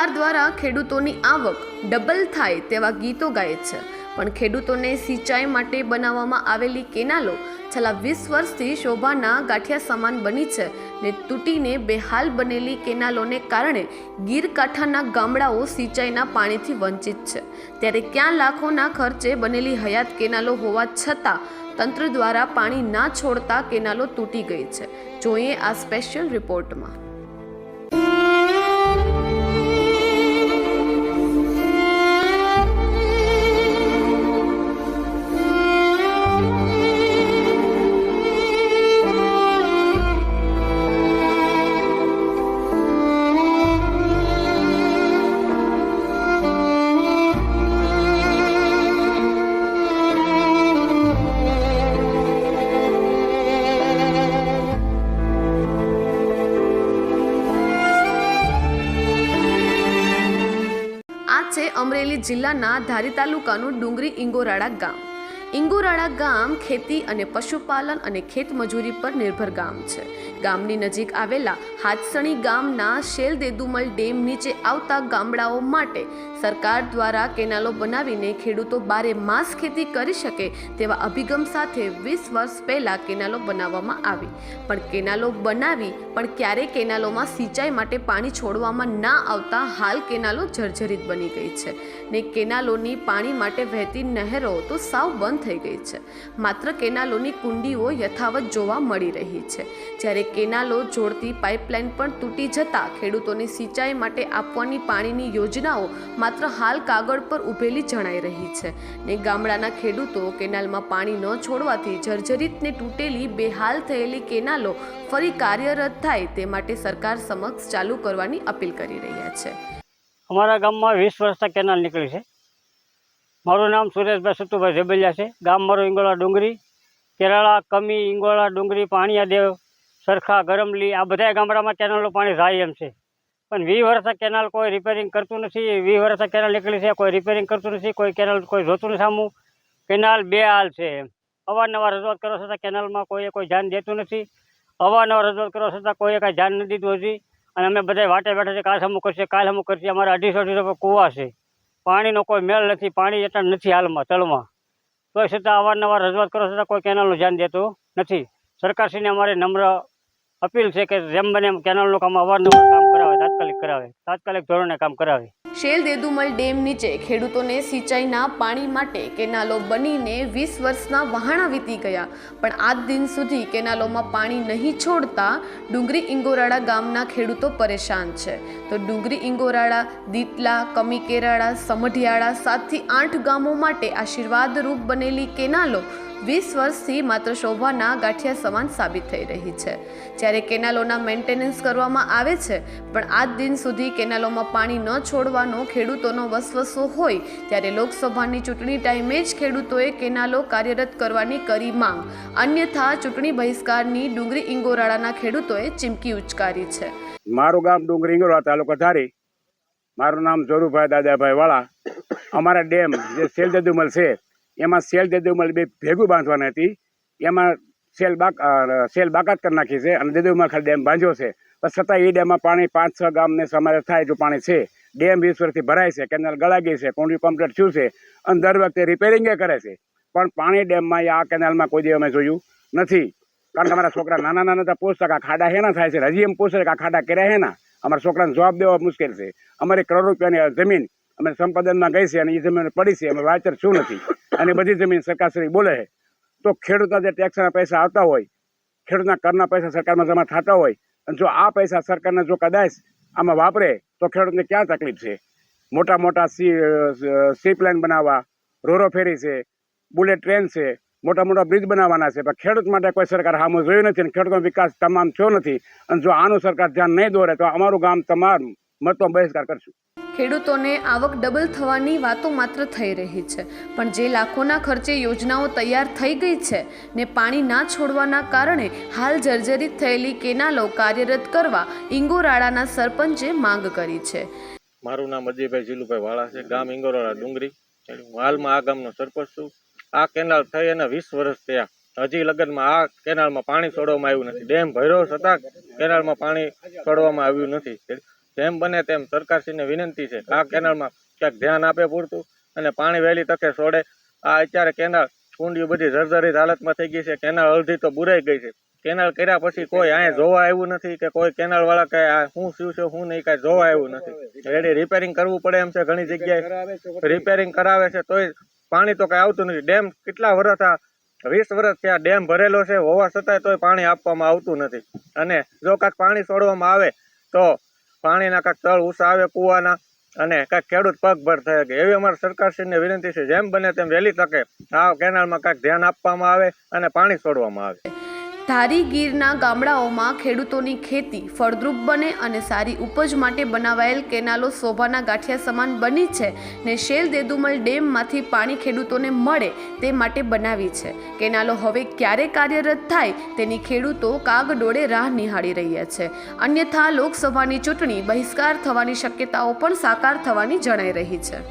સરકાર દ્વારા ખેડૂતોની આવક ડબલ થાય તેવા ગીતો ગાય છે. પણ ખેડૂતોને સિંચાઈ માટે બનાવવામાં આવેલી કેનાલો છેલ્લા વીસ વર્ષથી શોભાના ગાંઠિયા સમાન બની છે ને તૂટીને બેહાલ બનેલી કેનાલોને કારણે ગીર કાંઠાના ગામડાઓ સિંચાઈના પાણીથી વંચિત છે. ત્યારે ક્યાં લાખોના ખર્ચે બનેલી હયાત કેનાલો હોવા છતાં તંત્ર દ્વારા પાણી ના છોડતા કેનાલો તૂટી ગઈ છે. જોઈએ આ સ્પેશિયલ રિપોર્ટમાં. અમરેલી જિલ્લાના ધારી તાલુકાનું ડુંગરી ઇંગોરાળા ગામ. ઇંગોરાળા ગામ ખેતી અને પશુપાલન અને ખેતમજૂરી પર નિર્ભર ગામ છે. ગામની નજીક આવેલા હાથસણી ગામના શેલ દેદુમલ ડેમ નીચે આવતા ગામડાઓ માટે સરકાર દ્વારા કેનાલો બનાવીને ખેડૂતો બારે માસ ખેતી કરી શકે તેવા અભિગમ સાથે વીસ વર્ષ પહેલાં કેનાલો બનાવવામાં આવી. પણ કેનાલો બનાવી, પણ ક્યારે કેનાલોમાં સિંચાઈ માટે પાણી છોડવામાં ના આવતા હાલ કેનાલો જર્જરિત બની ગઈ છે ને કેનાલોની પાણી માટે વહેતી નહેરો તો સાવ બંધ થઈ ગઈ છે. માત્ર કેનાલોની કુંડીઓ યથાવત જોવા મળી રહી છે. જ્યારે કેનાલો જોડતી પાઇપલાઇન પણ તૂટી જતા ખેડૂતોને સિંચાઈ માટે આપવાની પાણીની યોજનાઓ માત્ર હાલ કાગળ પર ઊભેલી જણાઈ રહી છે. ને ગામડાના ખેડૂતો કેનાલમાં પાણી ન છોડવાથી જર્જરિત ને તૂટેલી બેહાલ થયેલી કેનાલો ફરી કાર્યરત થાય તે માટે સરકાર સમક્ષ ચાલુ કરવાની અપીલ કરી રહ્યા છે. અમારા ગામમાં વીસ વર્ષના કેનાલ નીકળી છે. મારું નામ સુરેશભાઈ સતુભાઈ ઝબેલિયા છે. ગામ મારું ઇંગોળા ડુંગરી, કેરાળા, કમી ઇંગોળા ડુંગરી પાણીયાદેવ સરખા ગરમલી આ બધા ગામડામાં કેનાલનું પાણી જાય એમ છે. પણ વી વર્ષે કેનાલ કોઈ રિપેરિંગ કરતું નથી. વી વર્ષે કેનાલ નીકળી છે, કોઈ રિપેરિંગ કરતું નથી, કોઈ કેનાલ કોઈ જોતું નથી સામું કેનાલ બે હાલ છે એમ. અવારનવાર રજૂઆત કરવા છતાં કેનાલમાં કોઈએ કોઈ ધ્યાન દેતું નથી. અવારનવાર રજૂઆત કરવા છતાં કોઈએ કાંઈ ધ્યાન નથી દીધું હજી. અને અમે બધા વાટે બેઠા છે કાલ અમુક કરશે, કાલ અમુક કરશે. અમારા અઢીસો અઢીસો કૂવા છે. પાણીનો કોઈ મેળ નથી, પાણી એટલા નથી હાલમાં તળમાં તોય છતાં અવારનવાર રજૂઆત કરવા છતાં કોઈ કેનાલનું ધ્યાન દેતું નથી. સરકારશ્રીને અમારે નમ્ર અપીલ છે કે જેમ બને એમ કેનાલનું કામ અવારનવાર કામ કરાવે, તાત્કાલિક કરાવે, તાત્કાલિક ધોરણે કામ કરાવે. શેલ દેદુમલ ડેમ નીચે ખેડૂતોને સિંચાઈના પાણી માટે કેનાલો બનીને વીસ વર્ષના વહાણા વીતી ગયા. પણ આજ દિન સુધી કેનાલોમાં પાણી નહીં છોડતા ડુંગરી ઇંગોરાળા ગામના ખેડૂતો પરેશાન છે. તો ડુંગરી ઇંગોરાળા, દીતલા, કમી કેરાળા, સમઢિયાળા સાતથી આઠ ગામો માટે આશીર્વાદરૂપ બનેલી કેનાલો વીસ વર્ષથી માત્ર શોભાના ગાંઠિયા સમાન સાબિત થઈ રહી છે. જ્યારે કેનાલોના મેન્ટેનન્સ કરવામાં આવે છે, પણ આજ દિન સુધી કેનાલોમાં પાણી ન છોડવાનો ખેડૂતોનો વસવસો હોય, ત્યારે લોકસભાની ચૂંટણી ટાઈમે જ ખેડૂતોએ કેનાલો કાર્યરત કરવાની કરી માંગ. અન્યથા, ચૂંટણી બહિષ્કારની ડુંગરી ઇંગોરાળાના ખેડૂતોએ ચીમકી ઉચ્ચારી છે. મારું ગામ ડુંગરી ઇંગોરા તાલુકો ધારી. મારું નામ જોરુભાઈ દાદાભાઈ વાળા. અમારા ડેમ જે સેલ દેદુમલ છે એમાં સેલ દેદુમલ બે ભેગું બાંધવાની હતી. એમાં સેલ બાક સેલ બાકાત કરી નાખી છે અને દેદુમલ ખાલી ડેમ બાંધ્યો છે. પણ છતાં એ ડેમમાં પાણી પાંચ છ ગામને સમારે થાય એટલું પાણી છે. ડેમ વીસ વર્ષથી ભરાય છે, કેનાલ ગળા ગઈ છે કોન્ડ્રી કમ્પ્લીટ થયું છે અને દર વખતે રિપેરિંગે કરે છે. પણ પાણી ડેમમાં આ કેનાલમાં કોઈ દી અમે જોયું નથી. કારણ કે અમારા છોકરા નાના નાના હતા પૂછતા કે આ ખાડા હેના થાય છે. હજી એમ પૂછે કે આ ખાડા કર્યા હેના? અમારા છોકરાને જવાબ દેવા મુશ્કેલ છે. અમારી કરોડ રૂપિયાની જમીન અમે સંપાદનમાં ગઈ છે અને એ જમીન પડી છે. અમે વાચર શું નથી. અને બધી જમીન સરકારશ્રી બોલે છે. તો ખેડૂતના જે ટેક્સના પૈસા આવતા હોય, ખેડૂતના કરના પૈસા સરકારમાં જમા થતા હોય, અને જો આ પૈસા સરકારને જો કદાચ આમાં વાપરે, તો ખેડૂતને ક્યાં તકલીફ છે? મોટા મોટા સી સી પ્લેન બનાવવા, રોરો ફેરી છે, બુલેટ ટ્રેન છે, મોટા મોટા બ્રિજ બનાવવાના છે. પણ ખેડૂત માટે કોઈ સરકાર હામો જોયું નથી અને ખેડૂતનો વિકાસ તમામ થયો નથી. અને જો આનું સરકાર ધ્યાન નહીં દોરે, તો અમારું ગામ તમામ મતનો બહિષ્કાર કરશું. ખેડૂતોને આવક ડબલ થવાની વાતો માત્ર થઈ રહી છે. પણ જે લાખોના ખર્ચે યોજનાઓ તૈયાર થઈ ગઈ છે, ને પાણી ના છોડવાના કારણે હાલ જર્જરિત થયેલી કેનાલો કાર્યરત કરવા ઇંગોરાળાના સરપંચે માંગ કરી છે. મારું નામ અજયભાઈ જીલુભાઈ વાળા છે, ગામ ઇંગોરાળા, ડુંગરી. હાલમાં આ ગામનો સરપંચ છું. આ કેનાલ થઈ અને વીસ વર્ષ થયા. હજી લગનમાં આ કેનાલમાં પાણી છોડવામાં આવ્યું નથી. ડેમ ભર્યો છતાં કેનાલમાં પાણી છોડવામાં આવ્યું નથી. જેમ બને તેમ સરકારશ્રીને વિનંતી છે આ કેનાલમાં ક્યાંક ધ્યાન આપે પૂરતું અને પાણી વહેલી તકે છોડે. આ અત્યારે કેનાલ કુંડીઓ બધી જર્જરિત હાલતમાં થઈ ગઈ છે. કેનાલ અડધી તો બુરાઈ ગઈ છે. કેનાલ કર્યા પછી કોઈ અહીંયા જોવા આવ્યું નથી કે કોઈ કેનાલ વાળા કે શું શું છે, શું નહીં, કાંઈ જોવા આવ્યું નથી. રેડી રિપેરિંગ કરવું પડે એમ છે ઘણી જગ્યાએ. રિપેરિંગ કરાવે છે તોય પાણી તો કઈ આવતું નથી. ડેમ કેટલા વર્ષ આ વીસ વર્ષ ત્યાં ડેમ ભરેલો છે. હોવા છતાંય તોય પાણી આપવામાં આવતું નથી. અને જો કાંઈક પાણી છોડવામાં આવે તો પાણીના કાંઈક તળ ઊંચા આવે કૂવાના અને કાંઈક ખેડૂત પગભર થઈ શકે એવી અમારી સરકારશ્રીને વિનંતી છે, જેમ બને તેમ વહેલી તકે આ કેનાલમાં કાંઈક ધ્યાન આપવામાં આવે અને પાણી છોડવામાં આવે. ધારી ગીરના ગામડાઓમાં ખેડૂતોની ખેતી ફળદ્રુપ બને અને સારી ઉપજ માટે બનાવાયેલ કેનાલો શોભાના ગાંઠિયા સમાન બની છે ને શેલ દેદુમલ ડેમમાંથી પાણી ખેડૂતોને મળે તે માટે બનાવી છે. કેનાલો હવે ક્યારે કાર્યરત થાય તેની ખેડૂતો કાગડોળે રાહ નિહાળી રહ્યા છે. અન્યથા લોકસભાની ચૂંટણી બહિષ્કાર થવાની શક્યતાઓ પણ સાકાર થવાની જણાઈ રહી છે.